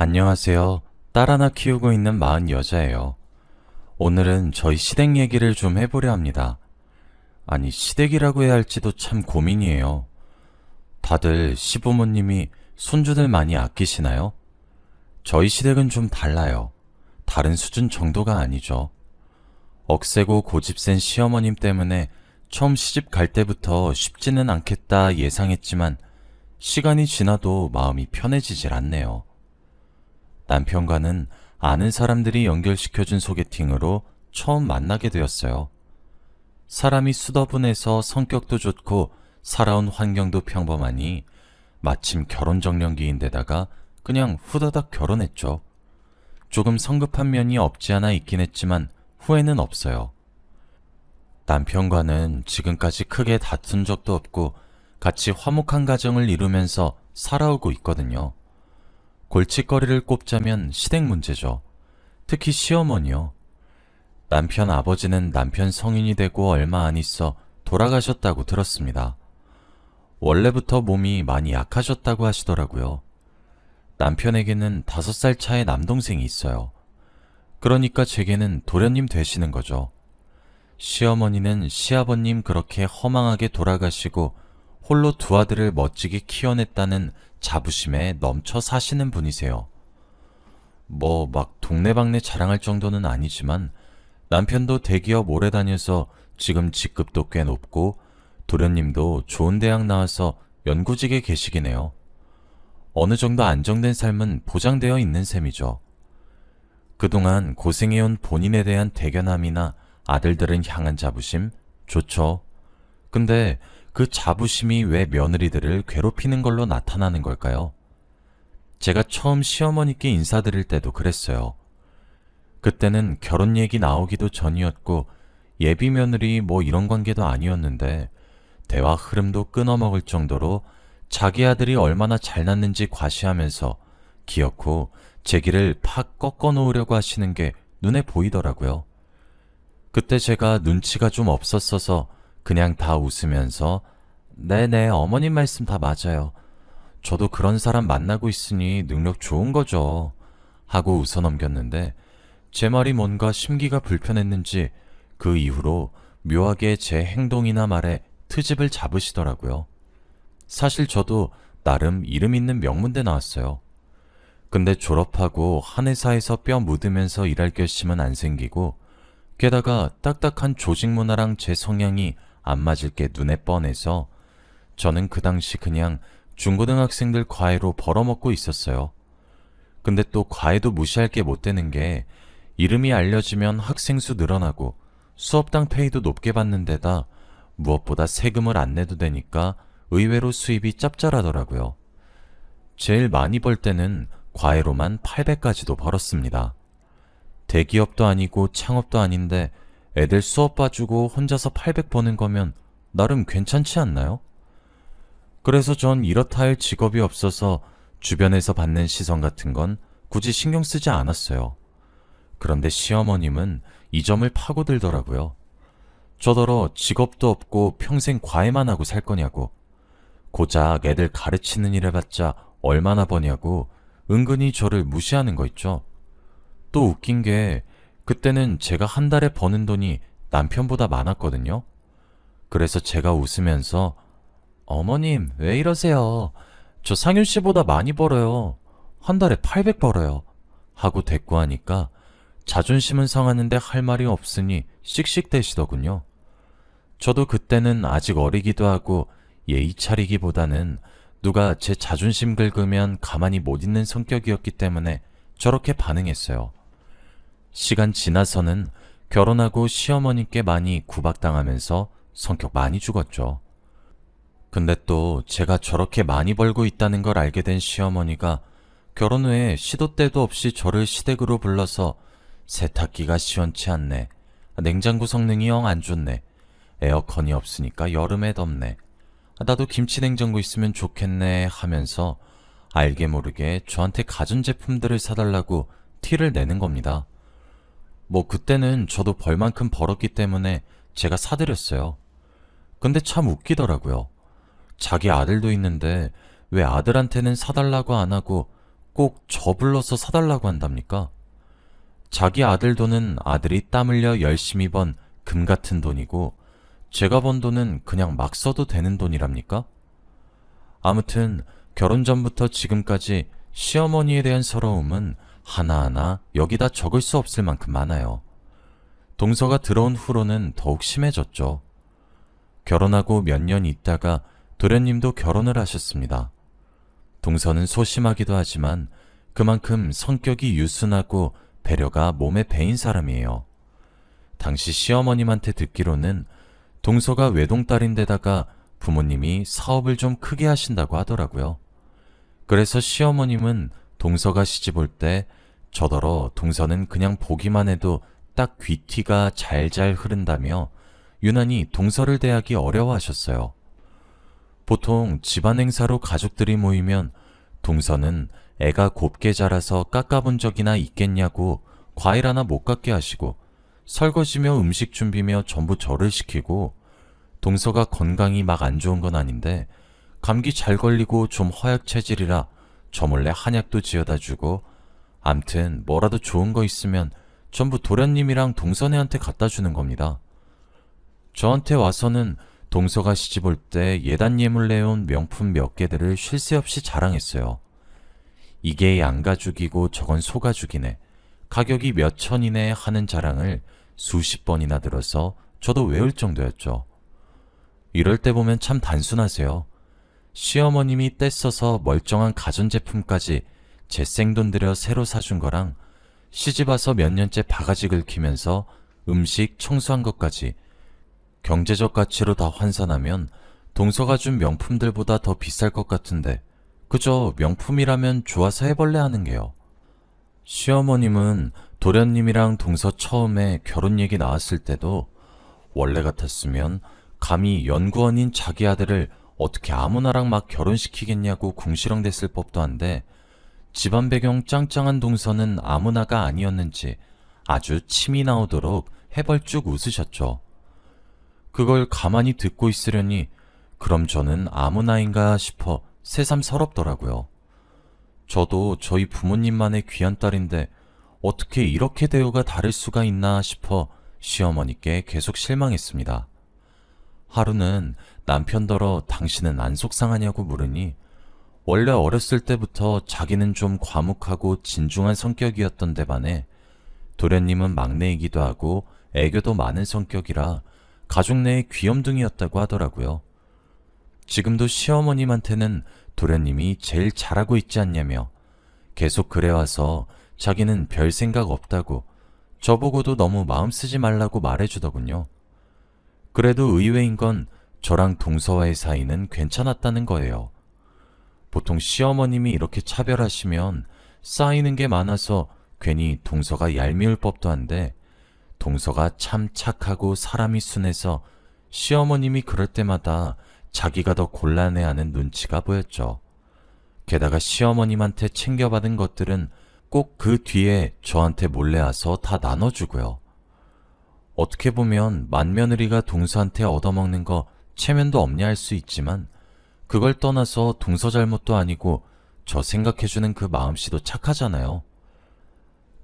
안녕하세요. 딸 하나 키우고 있는 마흔 여자예요. 오늘은 저희 시댁 얘기를 좀 해보려 합니다. 아니, 시댁이라고 해야 할지도 참 고민이에요. 다들 시부모님이 손주들 많이 아끼시나요? 저희 시댁은 좀 달라요. 다른 수준 정도가 아니죠. 억세고 고집센 시어머님 때문에 처음 시집 갈 때부터 쉽지는 않겠다 예상했지만 시간이 지나도 마음이 편해지질 않네요. 남편과는 아는 사람들이 연결시켜준 소개팅으로 처음 만나게 되었어요. 사람이 수더분해서 성격도 좋고 살아온 환경도 평범하니 마침 결혼 정년기인데다가 그냥 후다닥 결혼했죠. 조금 성급한 면이 없지 않아 있긴 했지만 후회는 없어요. 남편과는 지금까지 크게 다툰 적도 없고 같이 화목한 가정을 이루면서 살아오고 있거든요. 골칫거리를 꼽자면 시댁 문제죠. 특히 시어머니요. 남편 아버지는 남편 성인이 되고 얼마 안 있어 돌아가셨다고 들었습니다. 원래부터 몸이 많이 약하셨다고 하시더라고요. 남편에게는 다섯 살 차의 남동생이 있어요. 그러니까 제게는 도련님 되시는 거죠. 시어머니는 시아버님 그렇게 허망하게 돌아가시고 홀로 두 아들을 멋지게 키워냈다는 자부심에 넘쳐 사시는 분이세요. 뭐 막 동네방네 자랑할 정도는 아니지만 남편도 대기업 오래 다녀서 지금 직급도 꽤 높고 도련님도 좋은 대학 나와서 연구직에 계시긴 해요. 어느 정도 안정된 삶은 보장되어 있는 셈이죠. 그동안 고생해온 본인에 대한 대견함이나 아들들은 향한 자부심 좋죠. 근데 그 자부심이 왜 며느리들을 괴롭히는 걸로 나타나는 걸까요? 제가 처음 시어머니께 인사드릴 때도 그랬어요. 그때는 결혼 얘기 나오기도 전이었고 예비 며느리 뭐 이런 관계도 아니었는데 대화 흐름도 끊어먹을 정도로 자기 아들이 얼마나 잘났는지 과시하면서 기어코 제 길을 팍 꺾어 놓으려고 하시는 게 눈에 보이더라고요. 그때 제가 눈치가 좀 없었어서 그냥 다 웃으면서 네네 어머님 말씀 다 맞아요. 저도 그런 사람 만나고 있으니 능력 좋은 거죠. 하고 웃어 넘겼는데 제 말이 뭔가 심기가 불편했는지 그 이후로 묘하게 제 행동이나 말에 트집을 잡으시더라고요. 사실 저도 나름 이름 있는 명문대 나왔어요. 근데 졸업하고 한 회사에서 뼈 묻으면서 일할 결심은 안 생기고 게다가 딱딱한 조직 문화랑 제 성향이 안 맞을 게 눈에 뻔해서 저는 그 당시 그냥 중고등학생들 과외로 벌어먹고 있었어요. 근데 또 과외도 무시할 게 못 되는 게 이름이 알려지면 학생 수 늘어나고 수업당 페이도 높게 받는 데다 무엇보다 세금을 안 내도 되니까 의외로 수입이 짭짤하더라고요. 제일 많이 벌 때는 과외로만 800까지도 벌었습니다. 대기업도 아니고 창업도 아닌데 애들 수업 봐주고 혼자서 800 버는 거면 나름 괜찮지 않나요? 그래서 전 이렇다 할 직업이 없어서 주변에서 받는 시선 같은 건 굳이 신경 쓰지 않았어요. 그런데 시어머님은 이 점을 파고들더라고요. 저더러 직업도 없고 평생 과외만 하고 살 거냐고. 고작 애들 가르치는 일 해봤자 얼마나 버냐고 은근히 저를 무시하는 거 있죠. 또 웃긴 게 그때는 제가 한 달에 버는 돈이 남편보다 많았거든요. 그래서 제가 웃으면서 어머님 왜 이러세요? 저 상윤 씨보다 많이 벌어요. 한 달에 800 벌어요. 하고 대꾸하니까 자존심은 상하는데 할 말이 없으니 씩씩대시더군요. 저도 그때는 아직 어리기도 하고 예의 차리기보다는 누가 제 자존심 긁으면 가만히 못 있는 성격이었기 때문에 저렇게 반응했어요. 시간 지나서는 결혼하고 시어머니께 많이 구박당하면서 성격 많이 죽었죠. 근데 또 제가 저렇게 많이 벌고 있다는 걸 알게 된 시어머니가 결혼 후에 시도 때도 없이 저를 시댁으로 불러서 세탁기가 시원치 않네. 냉장고 성능이 영 안 좋네. 에어컨이 없으니까 여름에 덥네. 나도 김치냉장고 있으면 좋겠네 하면서 알게 모르게 저한테 가전제품들을 사달라고 티를 내는 겁니다. 뭐 그때는 저도 벌만큼 벌었기 때문에 제가 사드렸어요. 근데 참 웃기더라고요. 자기 아들도 있는데 왜 아들한테는 사달라고 안 하고 꼭 저 불러서 사달라고 한답니까? 자기 아들 돈은 아들이 땀 흘려 열심히 번 금 같은 돈이고 제가 번 돈은 그냥 막 써도 되는 돈이랍니까? 아무튼 결혼 전부터 지금까지 시어머니에 대한 서러움은 하나하나 여기다 적을 수 없을 만큼 많아요. 동서가 들어온 후로는 더욱 심해졌죠. 결혼하고 몇 년 있다가 도련님도 결혼을 하셨습니다. 동서는 소심하기도 하지만 그만큼 성격이 유순하고 배려가 몸에 배인 사람이에요. 당시 시어머님한테 듣기로는 동서가 외동딸인데다가 부모님이 사업을 좀 크게 하신다고 하더라고요. 그래서 시어머님은 동서가 시집 올 때 저더러 동서는 그냥 보기만 해도 딱 귀티가 잘잘 흐른다며 유난히 동서를 대하기 어려워하셨어요. 보통 집안 행사로 가족들이 모이면 동서는 애가 곱게 자라서 깎아본 적이나 있겠냐고 과일 하나 못 갖게 하시고 설거지며 음식 준비며 전부 저를 시키고 동서가 건강이 막 안 좋은 건 아닌데 감기 잘 걸리고 좀 허약 체질이라 저 몰래 한약도 지어다 주고 암튼 뭐라도 좋은 거 있으면 전부 도련님이랑 동선애한테 갖다 주는 겁니다. 저한테 와서는 동서가 시집 올 때 예단 예물 내온 명품 몇 개들을 쉴 새 없이 자랑했어요. 이게 양가죽이고 저건 소가죽이네. 가격이 몇 천이네 하는 자랑을 수십 번이나 들어서 저도 외울 정도였죠. 이럴 때 보면 참 단순하세요. 시어머님이 떼써서 멀쩡한 가전제품까지 제 생돈 들여 새로 사준 거랑 시집 와서 몇 년째 바가지 긁히면서 음식 청소한 것까지 경제적 가치로 다 환산하면 동서가 준 명품들보다 더 비쌀 것 같은데 그저 명품이라면 좋아서 해볼래 하는 게요. 시어머님은 도련님이랑 동서 처음에 결혼 얘기 나왔을 때도 원래 같았으면 감히 연구원인 자기 아들을 어떻게 아무나랑 막 결혼시키겠냐고 궁시렁댔을 법도 한데 집안 배경 짱짱한 동서는 아무나가 아니었는지 아주 침이 나오도록 해벌쭉 웃으셨죠. 그걸 가만히 듣고 있으려니 그럼 저는 아무나인가 싶어 새삼 서럽더라고요. 저도 저희 부모님만의 귀한 딸인데 어떻게 이렇게 대우가 다를 수가 있나 싶어 시어머니께 계속 실망했습니다. 하루는 남편더러 당신은 안 속상하냐고 물으니 원래 어렸을 때부터 자기는 좀 과묵하고 진중한 성격이었던 데 반해 도련님은 막내이기도 하고 애교도 많은 성격이라 가족 내의 귀염둥이였다고 하더라고요. 지금도 시어머님한테는 도련님이 제일 잘하고 있지 않냐며 계속 그래와서 자기는 별 생각 없다고 저보고도 너무 마음 쓰지 말라고 말해주더군요. 그래도 의외인 건 저랑 동서와의 사이는 괜찮았다는 거예요. 보통 시어머님이 이렇게 차별하시면 쌓이는 게 많아서 괜히 동서가 얄미울 법도 한데 동서가 참 착하고 사람이 순해서 시어머님이 그럴 때마다 자기가 더 곤란해하는 눈치가 보였죠. 게다가 시어머님한테 챙겨받은 것들은 꼭 그 뒤에 저한테 몰래 와서 다 나눠주고요. 어떻게 보면 맏며느리가 동서한테 얻어먹는 거 체면도 없냐 할 수 있지만 그걸 떠나서 동서 잘못도 아니고 저 생각해주는 그 마음씨도 착하잖아요.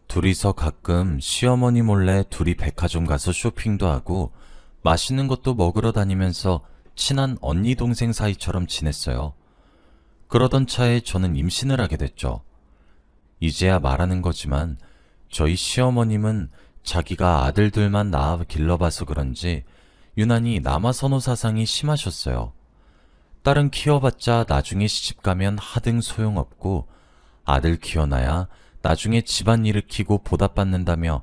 둘이서 가끔 시어머니 몰래 둘이 백화점 가서 쇼핑도 하고 맛있는 것도 먹으러 다니면서 친한 언니 동생 사이처럼 지냈어요. 그러던 차에 저는 임신을 하게 됐죠. 이제야 말하는 거지만 저희 시어머님은 자기가 아들들만 낳아 길러봐서 그런지 유난히 남아선호 사상이 심하셨어요. 딸은 키워봤자 나중에 시집가면 하등 소용없고 아들 키워놔야 나중에 집안 일으키고 보답받는다며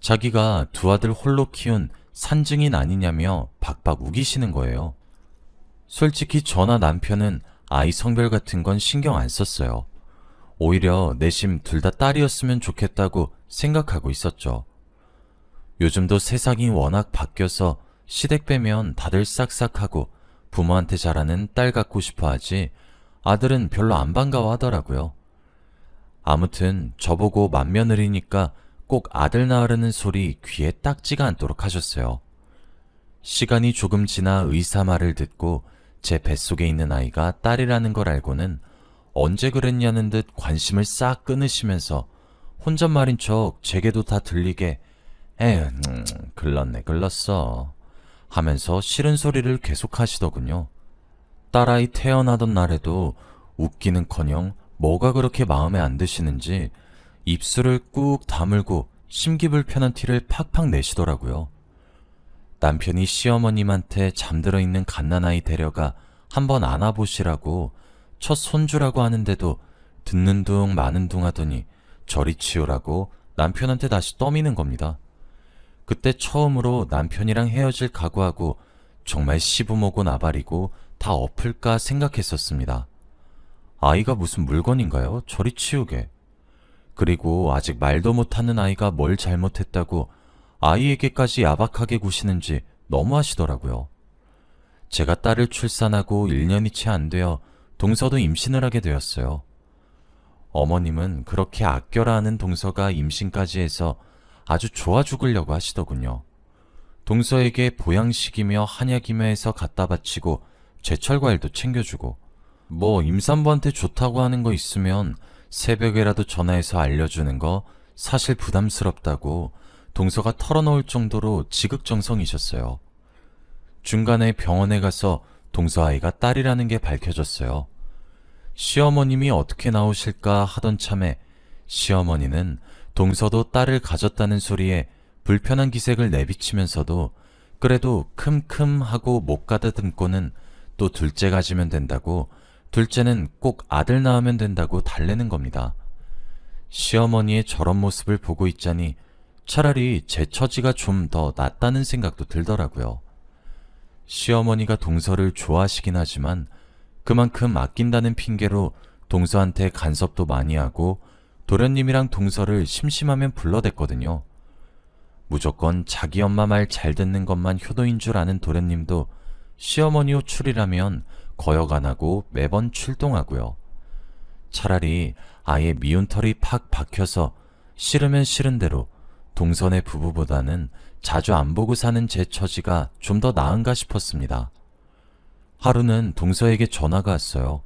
자기가 두 아들 홀로 키운 산증인 아니냐며 박박 우기시는 거예요. 솔직히 저나 남편은 아이 성별 같은 건 신경 안 썼어요. 오히려 내심 둘 다 딸이었으면 좋겠다고 생각하고 있었죠. 요즘도 세상이 워낙 바뀌어서 시댁 빼면 다들 싹싹하고 부모한테 잘하는 딸 갖고 싶어 하지 아들은 별로 안 반가워 하더라고요. 아무튼 저보고 맏며느리니까 꼭 아들 낳으려는 소리 귀에 딱지가 않도록 하셨어요. 시간이 조금 지나 의사 말을 듣고 제 뱃속에 있는 아이가 딸이라는 걸 알고는 언제 그랬냐는 듯 관심을 싹 끊으시면서 혼잣말인 척 제게도 다 들리게 에휴 음, 글렀네 글렀어 하면서 싫은 소리를 계속 하시더군요. 딸아이 태어나던 날에도 웃기는커녕 뭐가 그렇게 마음에 안 드시는지 입술을 꾹 다물고 심기불편한 티를 팍팍 내시더라고요. 남편이 시어머님한테 잠들어 있는 갓난아이 데려가 한번 안아보시라고 첫 손주라고 하는데도 듣는 둥 마는 둥 하더니 저리 치우라고 남편한테 다시 떠미는 겁니다. 그때 처음으로 남편이랑 헤어질 각오하고 정말 시부모고 나발이고 다 엎을까 생각했었습니다. 아이가 무슨 물건인가요? 저리 치우게. 그리고 아직 말도 못하는 아이가 뭘 잘못했다고 아이에게까지 야박하게 구시는지 너무 하시더라고요. 제가 딸을 출산하고 1년이 채 안 되어 동서도 임신을 하게 되었어요. 어머님은 그렇게 아껴라 하는 동서가 임신까지 해서 아주 좋아 죽으려고 하시더군요. 동서에게 보양식이며 한약이며 해서 갖다 바치고 제철과일도 챙겨주고 뭐 임산부한테 좋다고 하는 거 있으면 새벽에라도 전화해서 알려주는 거 사실 부담스럽다고 동서가 털어놓을 정도로 지극정성이셨어요. 중간에 병원에 가서 동서 아이가 딸이라는 게 밝혀졌어요. 시어머님이 어떻게 나오실까 하던 참에 시어머니는 동서도 딸을 가졌다는 소리에 불편한 기색을 내비치면서도 그래도 큼큼 하고 못 가다듬고는 또 둘째 가지면 된다고 둘째는 꼭 아들 낳으면 된다고 달래는 겁니다. 시어머니의 저런 모습을 보고 있자니 차라리 제 처지가 좀 더 낫다는 생각도 들더라고요. 시어머니가 동서를 좋아하시긴 하지만 그만큼 아낀다는 핑계로 동서한테 간섭도 많이 하고 도련님이랑 동서를 심심하면 불러댔거든요. 무조건 자기 엄마 말 잘 듣는 것만 효도인 줄 아는 도련님도 시어머니 호출이라면 거역 안 하고 매번 출동하고요. 차라리 아예 미운 털이 팍 박혀서 싫으면 싫은 대로 동선의 부부보다는 자주 안 보고 사는 제 처지가 좀 더 나은가 싶었습니다. 하루는 동서에게 전화가 왔어요.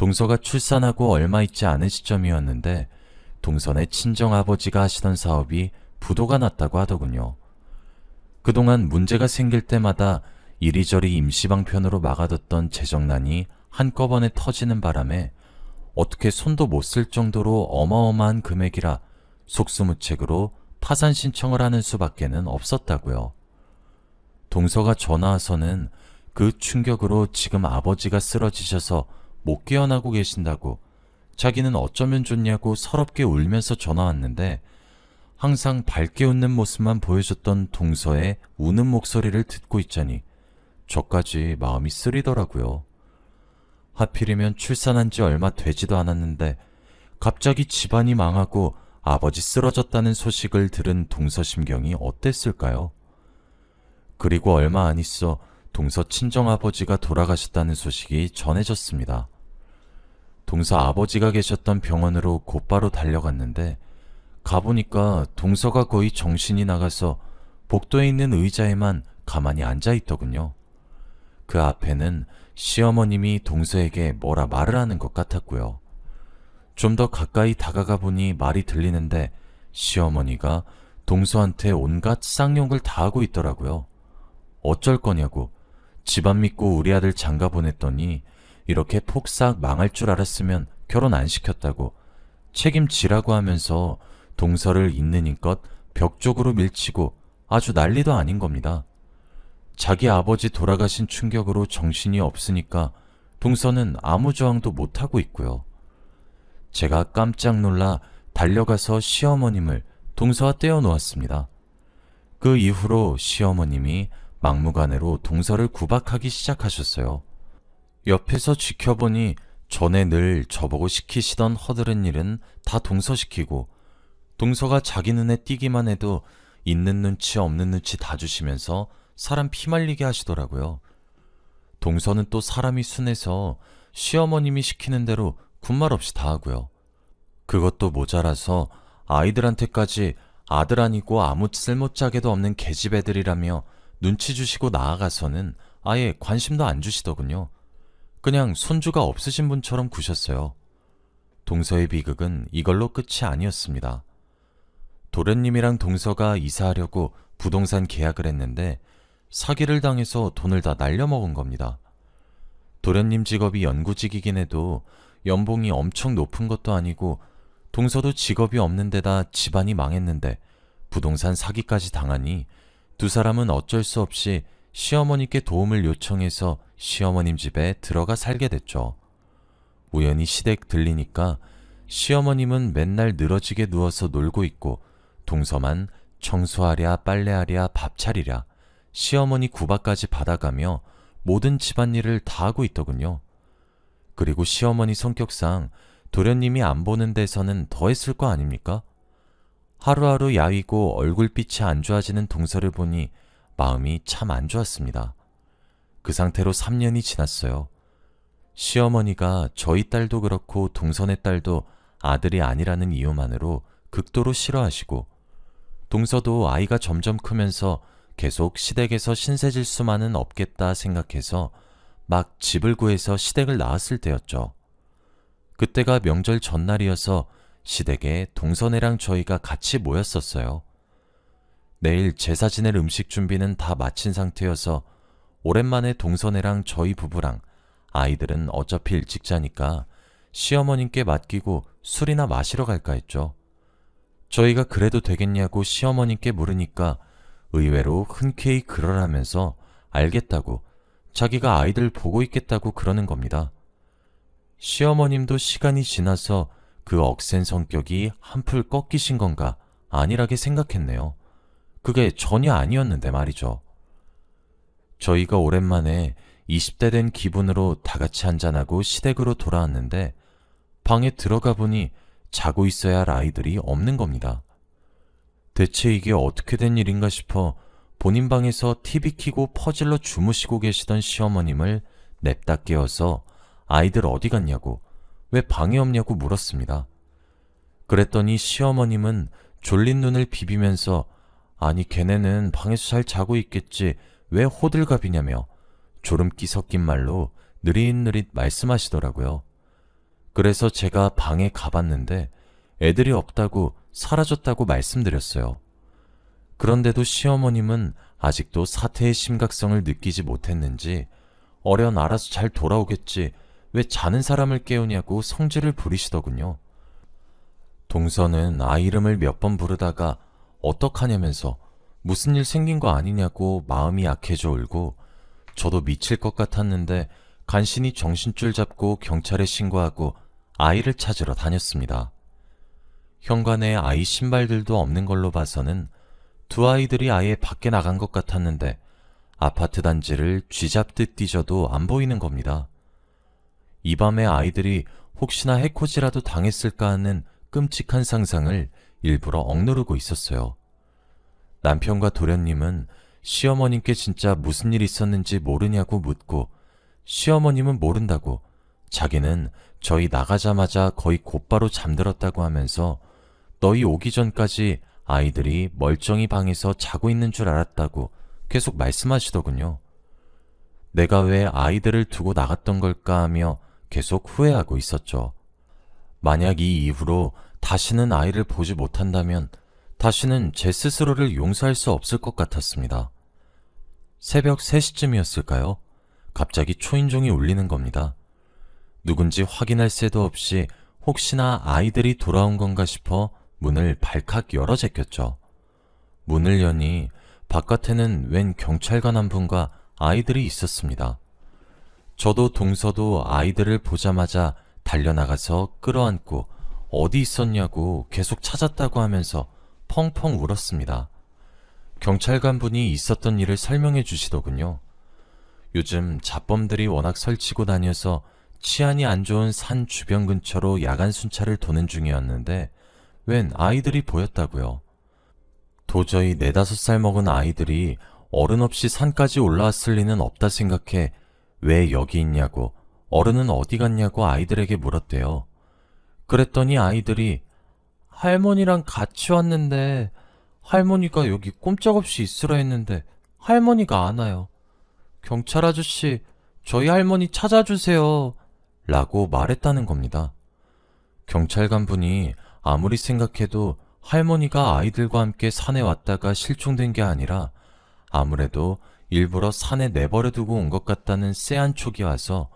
동서가 출산하고 얼마 있지 않은 시점이었는데 동선의 친정아버지가 하시던 사업이 부도가 났다고 하더군요. 그동안 문제가 생길 때마다 이리저리 임시방편으로 막아뒀던 재정난이 한꺼번에 터지는 바람에 어떻게 손도 못 쓸 정도로 어마어마한 금액이라 속수무책으로 파산 신청을 하는 수밖에는 없었다고요. 동서가 전화 와서는 그 충격으로 지금 아버지가 쓰러지셔서 못 깨어나고 계신다고 자기는 어쩌면 좋냐고 서럽게 울면서 전화 왔는데 항상 밝게 웃는 모습만 보여줬던 동서의 우는 목소리를 듣고 있자니 저까지 마음이 쓰리더라고요. 하필이면 출산한 지 얼마 되지도 않았는데 갑자기 집안이 망하고 아버지 쓰러졌다는 소식을 들은 동서 심경이 어땠을까요? 그리고 얼마 안 있어 동서 친정아버지가 돌아가셨다는 소식이 전해졌습니다. 동서 아버지가 계셨던 병원으로 곧바로 달려갔는데 가보니까 동서가 거의 정신이 나가서 복도에 있는 의자에만 가만히 앉아 있더군요. 그 앞에는 시어머님이 동서에게 뭐라 말을 하는 것 같았고요. 좀 더 가까이 다가가 보니 말이 들리는데 시어머니가 동서한테 온갖 쌍욕을 다 하고 있더라고요. 어쩔 거냐고 집안 믿고 우리 아들 장가 보냈더니 이렇게 폭삭 망할 줄 알았으면 결혼 안 시켰다고 책임지라고 하면서 동서를 있는 힘껏 벽 쪽으로 밀치고 아주 난리도 아닌 겁니다. 자기 아버지 돌아가신 충격으로 정신이 없으니까 동서는 아무 저항도 못하고 있고요. 제가 깜짝 놀라 달려가서 시어머님을 동서와 떼어놓았습니다. 그 이후로 시어머님이 막무가내로 동서를 구박하기 시작하셨어요. 옆에서 지켜보니 전에 늘 저보고 시키시던 허드렛 일은 다 동서시키고 동서가 자기 눈에 띄기만 해도 있는 눈치 없는 눈치 다 주시면서 사람 피말리게 하시더라고요. 동서는 또 사람이 순해서 시어머님이 시키는 대로 군말 없이 다 하고요. 그것도 모자라서 아이들한테까지 아들 아니고 아무 쓸모짝에도 없는 계집애들이라며 눈치 주시고 나아가서는 아예 관심도 안 주시더군요. 그냥 손주가 없으신 분처럼 구셨어요. 동서의 비극은 이걸로 끝이 아니었습니다. 도련님이랑 동서가 이사하려고 부동산 계약을 했는데 사기를 당해서 돈을 다 날려먹은 겁니다. 도련님 직업이 연구직이긴 해도 연봉이 엄청 높은 것도 아니고 동서도 직업이 없는 데다 집안이 망했는데 부동산 사기까지 당하니 두 사람은 어쩔 수 없이 시어머니께 도움을 요청해서 시어머님 집에 들어가 살게 됐죠. 우연히 시댁 들리니까 시어머님은 맨날 늘어지게 누워서 놀고 있고 동서만 청소하랴 빨래하랴 밥 차리랴 시어머니 구박까지 받아가며 모든 집안일을 다 하고 있더군요. 그리고 시어머니 성격상 도련님이 안 보는 데서는 더 했을 거 아닙니까? 하루하루 야위고 얼굴빛이 안 좋아지는 동서를 보니 마음이 참 안 좋았습니다. 그 상태로 3년이 지났어요. 시어머니가 저희 딸도 그렇고 동선의 딸도 아들이 아니라는 이유만으로 극도로 싫어하시고 동서도 아이가 점점 크면서 계속 시댁에서 신세 질 수만은 없겠다 생각해서 막 집을 구해서 시댁을 나왔을 때였죠. 그때가 명절 전날이어서 시댁에 동선애랑 저희가 같이 모였었어요. 내일 제사 지낼 음식 준비는 다 마친 상태여서 오랜만에 동선애랑 저희 부부랑 아이들은 어차피 일찍 자니까 시어머님께 맡기고 술이나 마시러 갈까 했죠. 저희가 그래도 되겠냐고 시어머님께 물으니까 의외로 흔쾌히 그러라면서 알겠다고 자기가 아이들 보고 있겠다고 그러는 겁니다. 시어머님도 시간이 지나서 그 억센 성격이 한풀 꺾이신 건가 아니라게 생각했네요. 그게 전혀 아니었는데 말이죠. 저희가 오랜만에 20대 된 기분으로 다 같이 한잔하고 시댁으로 돌아왔는데 방에 들어가 보니 자고 있어야 할 아이들이 없는 겁니다. 대체 이게 어떻게 된 일인가 싶어 본인 방에서 TV 켜고 퍼질러 주무시고 계시던 시어머님을 냅다 깨워서 아이들 어디 갔냐고, 왜 방에 없냐고 물었습니다. 그랬더니 시어머님은 졸린 눈을 비비면서 아니 걔네는 방에서 잘 자고 있겠지 왜 호들갑이냐며 졸음기 섞인 말로 느릿느릿 말씀하시더라고요. 그래서 제가 방에 가봤는데 애들이 없다고 사라졌다고 말씀드렸어요. 그런데도 시어머님은 아직도 사태의 심각성을 느끼지 못했는지 어련 알아서 잘 돌아오겠지 왜 자는 사람을 깨우냐고 성질을 부리시더군요. 동서는 아이 이름을 몇 번 부르다가 어떡하냐면서 무슨 일 생긴 거 아니냐고 마음이 약해져 울고 저도 미칠 것 같았는데 간신히 정신줄 잡고 경찰에 신고하고 아이를 찾으러 다녔습니다. 현관에 아이 신발들도 없는 걸로 봐서는 두 아이들이 아예 밖에 나간 것 같았는데 아파트 단지를 쥐잡듯 뒤져도 안 보이는 겁니다. 이 밤에 아이들이 혹시나 해코지라도 당했을까 하는 끔찍한 상상을 일부러 억누르고 있었어요. 남편과 도련님은 시어머님께 진짜 무슨 일 있었는지 모르냐고 묻고 시어머님은 모른다고 자기는 저희 나가자마자 거의 곧바로 잠들었다고 하면서 너희 오기 전까지 아이들이 멀쩡히 방에서 자고 있는 줄 알았다고 계속 말씀하시더군요. 내가 왜 아이들을 두고 나갔던 걸까 하며 계속 후회하고 있었죠. 만약 이 이후로 다시는 아이를 보지 못한다면 다시는 제 스스로를 용서할 수 없을 것 같았습니다. 새벽 3시쯤이었을까요? 갑자기 초인종이 울리는 겁니다. 누군지 확인할 새도 없이 혹시나 아이들이 돌아온 건가 싶어 문을 발칵 열어 제꼈죠. 문을 여니 바깥에는 웬 경찰관 한 분과 아이들이 있었습니다. 저도 동서도 아이들을 보자마자 달려나가서 끌어안고 어디 있었냐고 계속 찾았다고 하면서 펑펑 울었습니다. 경찰관 분이 있었던 일을 설명해 주시더군요. 요즘 잡범들이 워낙 설치고 다녀서 치안이 안 좋은 산 주변 근처로 야간 순찰을 도는 중이었는데 웬 아이들이 보였다고요. 도저히 네다섯 살 먹은 아이들이 어른 없이 산까지 올라왔을 리는 없다 생각해 왜 여기 있냐고 어른은 어디 갔냐고 아이들에게 물었대요. 그랬더니 아이들이 할머니랑 같이 왔는데 할머니가 여기 꼼짝없이 있으라 했는데 할머니가 안 와요. 경찰 아저씨, 저희 할머니 찾아주세요. 라고 말했다는 겁니다. 경찰관 분이 아무리 생각해도 할머니가 아이들과 함께 산에 왔다가 실종된 게 아니라 아무래도 일부러 산에 내버려 두고 온 것 같다는 쎄한 촉이 와서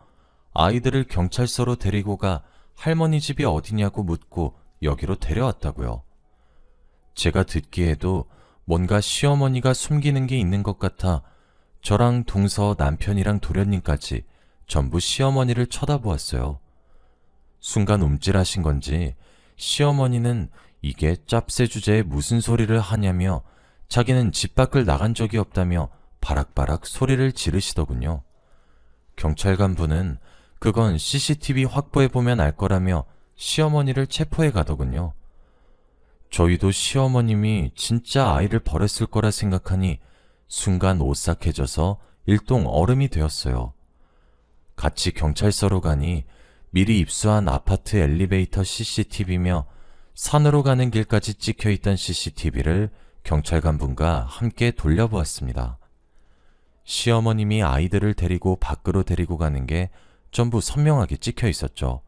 아이들을 경찰서로 데리고 가 할머니 집이 어디냐고 묻고 여기로 데려왔다고요. 제가 듣기에도 뭔가 시어머니가 숨기는 게 있는 것 같아 저랑 동서 남편이랑 도련님까지 전부 시어머니를 쳐다보았어요. 순간 움찔하신 건지 시어머니는 이게 짭새 주제에 무슨 소리를 하냐며 자기는 집 밖을 나간 적이 없다며 바락바락 소리를 지르시더군요. 경찰관 분은 그건 CCTV 확보해 보면 알 거라며 시어머니를 체포해 가더군요. 저희도 시어머님이 진짜 아이를 버렸을 거라 생각하니 순간 오싹해져서 일동 얼음이 되었어요. 같이 경찰서로 가니 미리 입수한 아파트 엘리베이터 CCTV며 산으로 가는 길까지 찍혀 있던 CCTV를 경찰관 분과 함께 돌려보았습니다. 시어머님이 아이들을 데리고 밖으로 데리고 가는 게 전부 선명하게 찍혀 있었죠.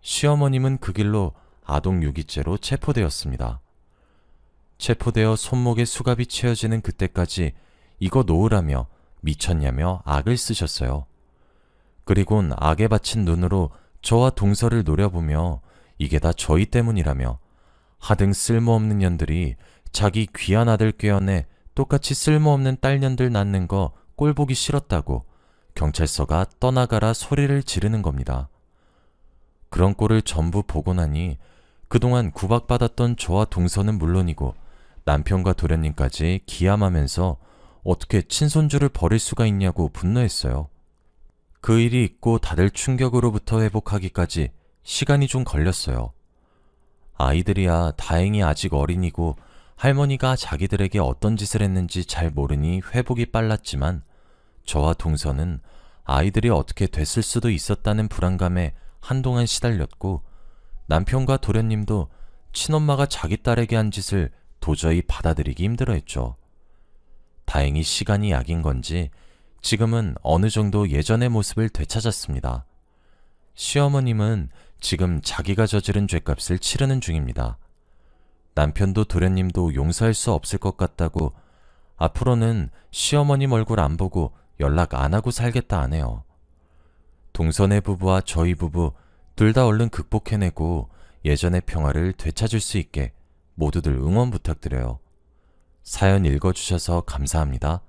시어머님은 그 길로 아동 유기죄로 체포되었습니다. 체포되어 손목에 수갑이 채워지는 그때까지 이거 놓으라며 미쳤냐며 악을 쓰셨어요. 그리곤 악에 받친 눈으로 저와 동서를 노려보며 이게 다 저희 때문이라며 하등 쓸모없는 년들이 자기 귀한 아들 꿰어내 똑같이 쓸모없는 딸년들 낳는 거 꼴보기 싫었다고 경찰서가 떠나가라 소리를 지르는 겁니다. 그런 꼴을 전부 보고 나니 그동안 구박받았던 저와 동서는 물론이고 남편과 도련님까지 기함하면서 어떻게 친손주를 버릴 수가 있냐고 분노했어요. 그 일이 있고 다들 충격으로부터 회복하기까지 시간이 좀 걸렸어요. 아이들이야 다행히 아직 어린이고 할머니가 자기들에게 어떤 짓을 했는지 잘 모르니 회복이 빨랐지만 저와 동서는 아이들이 어떻게 됐을 수도 있었다는 불안감에 한동안 시달렸고 남편과 도련님도 친엄마가 자기 딸에게 한 짓을 도저히 받아들이기 힘들어했죠. 다행히 시간이 약인 건지 지금은 어느 정도 예전의 모습을 되찾았습니다. 시어머님은 지금 자기가 저지른 죄값을 치르는 중입니다. 남편도 도련님도 용서할 수 없을 것 같다고 앞으로는 시어머님 얼굴 안 보고 연락 안 하고 살겠다 하네요. 동선의 부부와 저희 부부 둘 다 얼른 극복해내고 예전의 평화를 되찾을 수 있게 모두들 응원 부탁드려요. 사연 읽어주셔서 감사합니다.